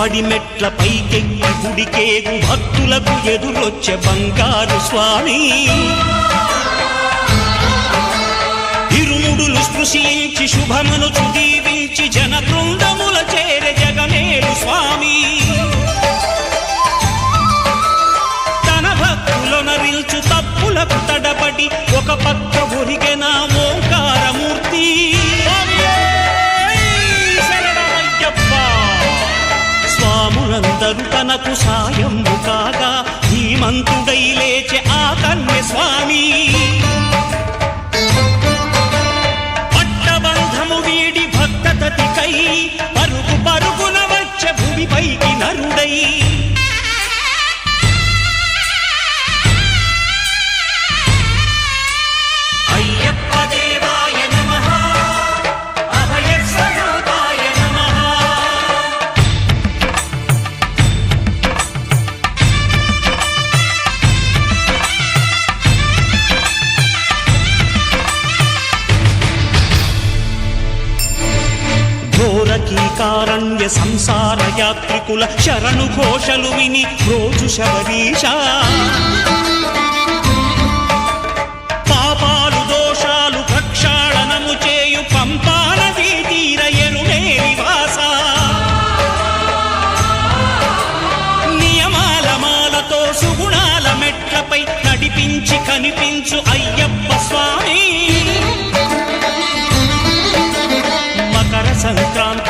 పడి మెట్ల పైకెక్కి గుడికేగు భక్తులకు ఎదురొచ్చే బంగారు స్వామి. ఇరుముడులు స్పృశించి శుభమును దీవించి జన బృందముల చేరే జగమేలు స్వామి. తన భక్తులొనరిల్చు తప్పులకు తడబడి స్వాములందరూ సాయము కాగా ధీమంతుడై లేచే ఆ కన్య స్వామి పట్టబంధము వీడి భక్తతతికై ఘోరకీకారణ్య సంసార యాత్రికుల శరణు ఘోషలు విని రోజు శబరీష. పాపాలు దోషాలు ప్రక్షాళనము చేయు పంపానదీ తీరయను నివాస. నియమాల మాలతో సుగుణాల మెట్లపై నడిపించి కనిపించు అయ్యి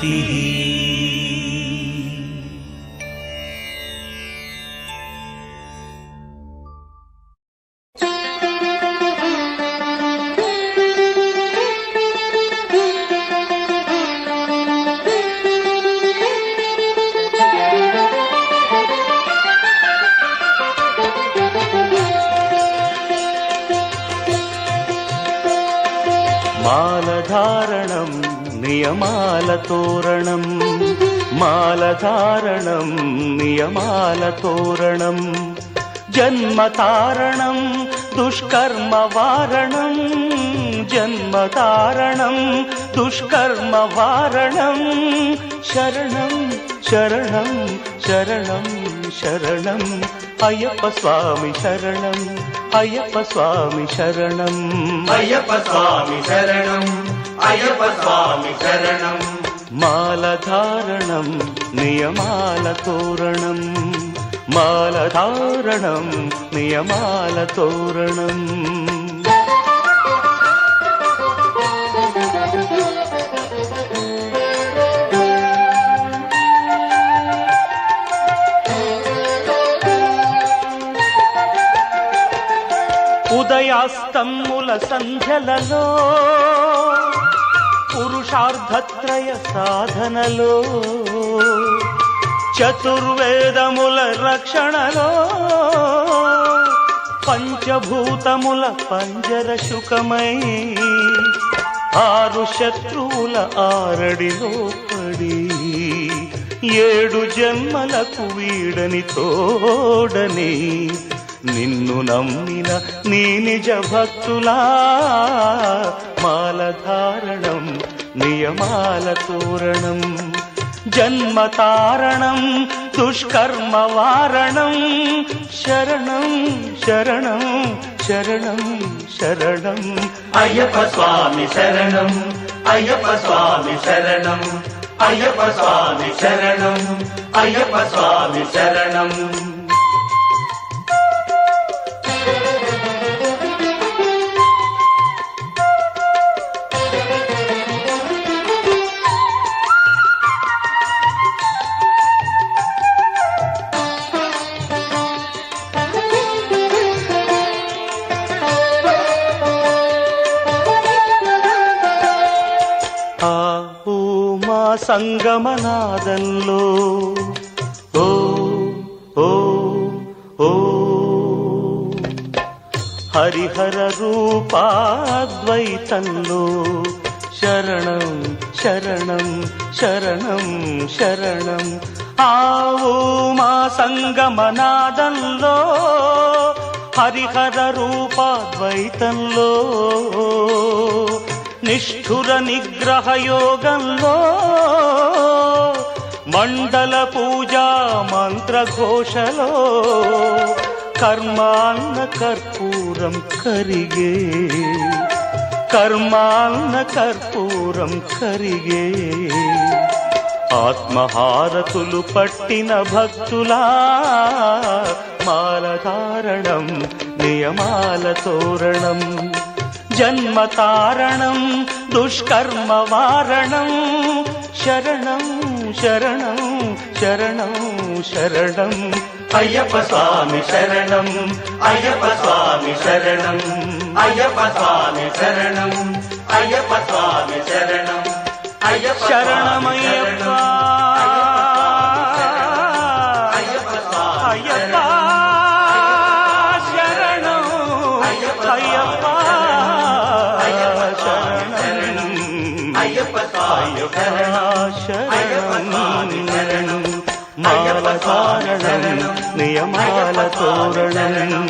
శాంతి नियमालतोरणं मालतारणं नियमालतोरणं जन्मतारणं दुष्कर्मवारणं जन्मतारणं दुष्कर्मवारणं शरणं शरणं शरणं शरणम् अय्यप्पस्वामि शरणम् अयप्पस्वामि शरणम् अय्यप्पस्वामि शरणम् అయ్యప్ప స్వామి శరణం అయ్యప్ప స్వామి శరణం అయ్యప్ప స్వామి శరణం మాలధారణం నియమాల తోరణం మాలధారణం నియమాల తోరణం ఉదయాస్తమ్ముల సంధ్యలలో పురుషార్థత్రయ సాధనలో చతుర్వేదముల రక్షణలో పంచభూతముల పంజర శుకమై ఆరు శత్రువుల ఆరడిలో పడి ఏడు జన్మలకు వీడని తోడని నిన్ను నమ్మిన నీ నిజ భక్తులా మాలధారణం नियमालतोरणं जन्मतारणं दुष्कर्मवारणम् शरणं शरणं शरणं शरणम् अय्यप स्वामि शरणम् अय्यप्प स्वामि शरणम् अय्यप स्वामि शरणम् अय्यपस्वामि शरणम् సంగమనాదంలో ఓ ఓ ఓ. హరిహర రూపాద్వైతంలో. శరణం శరణం శరణం శరణం. ఆవు మా సంగమనాదంలో హరిహర రూపాద్వైతంలో. నిష్ఠుర నిగ్రహ యోగంలో మండల పూజా మంత్రఘోషలో కర్మాన్న కర్పూరం కరిగే కర్మాన్న కర్పూరం కరిగే. ఆత్మహారతులు పట్టిన భక్తులా మాలధారణం నియమాల తోరణం. जन्मतारणं दुष्कर्मवारणं शरणं शरणं शरणं शरणम् अयपसामि शरणम् अयपसामि शरणम् अयपसामि शरणम् अयपसामि शरणम् अयशरणमयप् శరణం మాలధారణం నియమాల తోరణం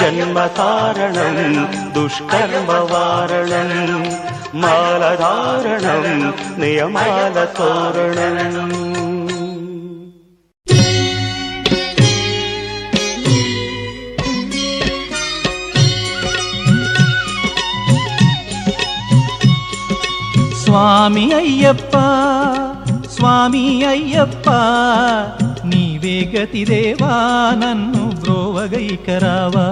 జన్మతారణం దుష్కర్మ వారణం మాలధారణం నియమాల తోరణం స్వామి అయ్యప్ప నీవే గతి దేవా నన్ను బ్రోవగైకరావా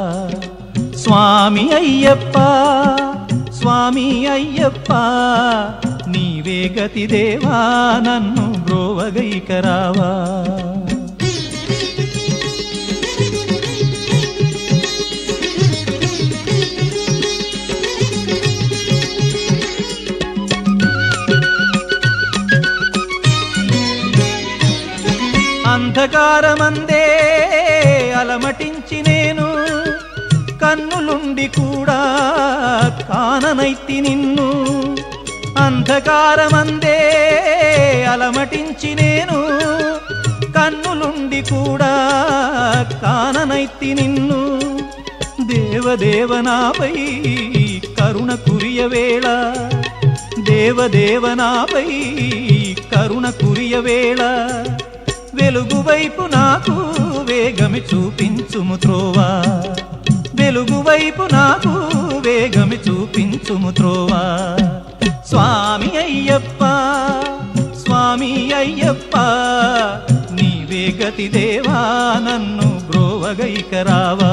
స్వామి అయ్యప్ప స్వామి అయ్యప్ప నీవే గతి దేవా నన్ను బ్రోవగైకరావా అంధకారమందే అలమటించి నేను కన్నులుండి కూడా కాననైతి నిన్ను. అంధకారమందే అలమటించి నేను కన్నులుండి కూడా కాననైతి నిన్ను. దేవదేవనాపై కరుణ కురియవేళ దేవదేవనాపై కరుణ కురియవేళ వెలుగు వైపు నాకు వేగమి చూపించుము త్రోవా. వెలుగు వైపు నాకు వేగమి చూపించుము త్రోవా. స్వామి అయ్యప్ప స్వామి అయ్యప్ప నీవే గతి దేవా నన్ను బ్రోవగైకరావా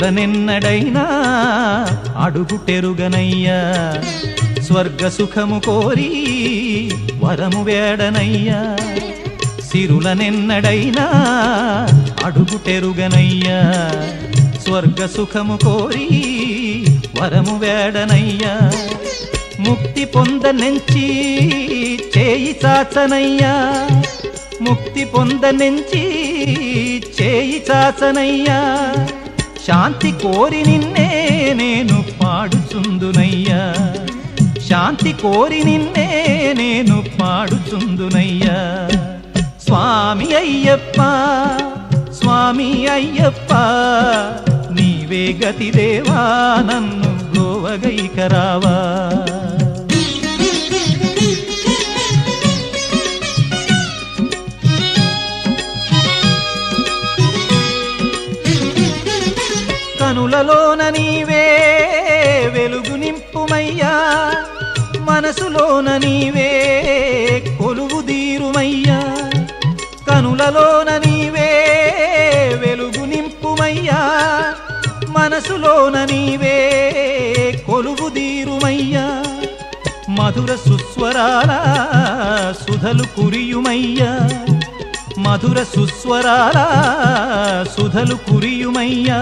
సిరులనెన్నడైనా అడుగుటెరుగనయ్యా స్వర్గ సుఖము కోరి వరము వేడనయ్యా. సిరులనెన్నడైనా అడుగుటెరుగనయ్యా స్వర్గ సుఖము కోరి వరము వేడనయ్యా. ముక్తి పొందనెంచి చేయి చాచనయ్యా. ముక్తి పొందనెంచి చేయి చాచనయ్యా. శాంతి కోరి నిన్నే నేను పాడుచుందునయ్యా. శాంతి కోరి నిన్నే నేను పాడుచుందునయ్యా. స్వామి అయ్యప్ప స్వామి అయ్యప్ప నీవే గతి దేవా నన్ను గోవగైకరావా కనులలోన నీవే వెలుగు నింపుమయ్యా మనసులోన నీవే కొలువు దీరుమయ్యా కనులలోన నీవే వెలుగు నింపుమయ్యా మనసులోన నీవే కొలువు దీరుమయ్యా మధుర సుస్వరాల సుధలు కురియుమయ్యా మధుర సుస్వరాల సుధలు కురియుమయ్యా.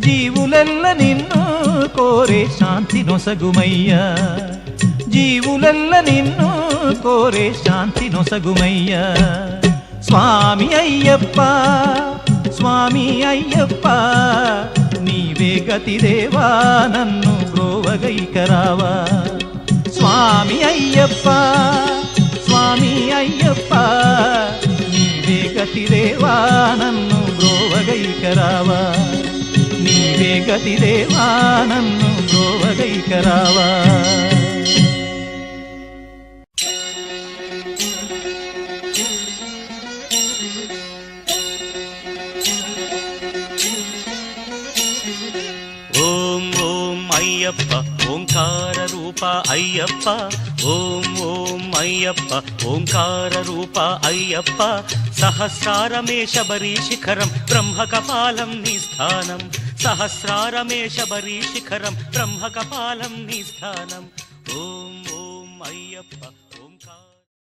జీవులెల్ల నిన్ను కోరే శాంతి నొసగుమయ్యా. జీవులెల్ల నిన్ను కోరే శాంతి నొసగుమయ్యా. స్వామి అయ్యప్ప స్వామి అయ్యప్ప నీవే గతిదేవా నన్ను బ్రోవగైకరావా స్వామి అయ్యప్ప స్వామి అయ్యప్ప నీవే గతిదేవా నన్ను బ్రోవగైకరావా నీవే గతి దేవా నన్ను బ్రోవగైకరావా ఓం ఓం అయ్యప్ప ఓంకార రూప అయ్యప్ప. ఓం ఓం అయ్యప్ప ఓంకార రూప అయ్యప్ప. సహస్రారమే శబరి శిఖరం బ్రహ్మ కపాలం నిస్థానం సహస్రారమే శబరి శిఖరం బ్రహ్మ కపాలం నీ ఓం ఓం అయ్యప్ప.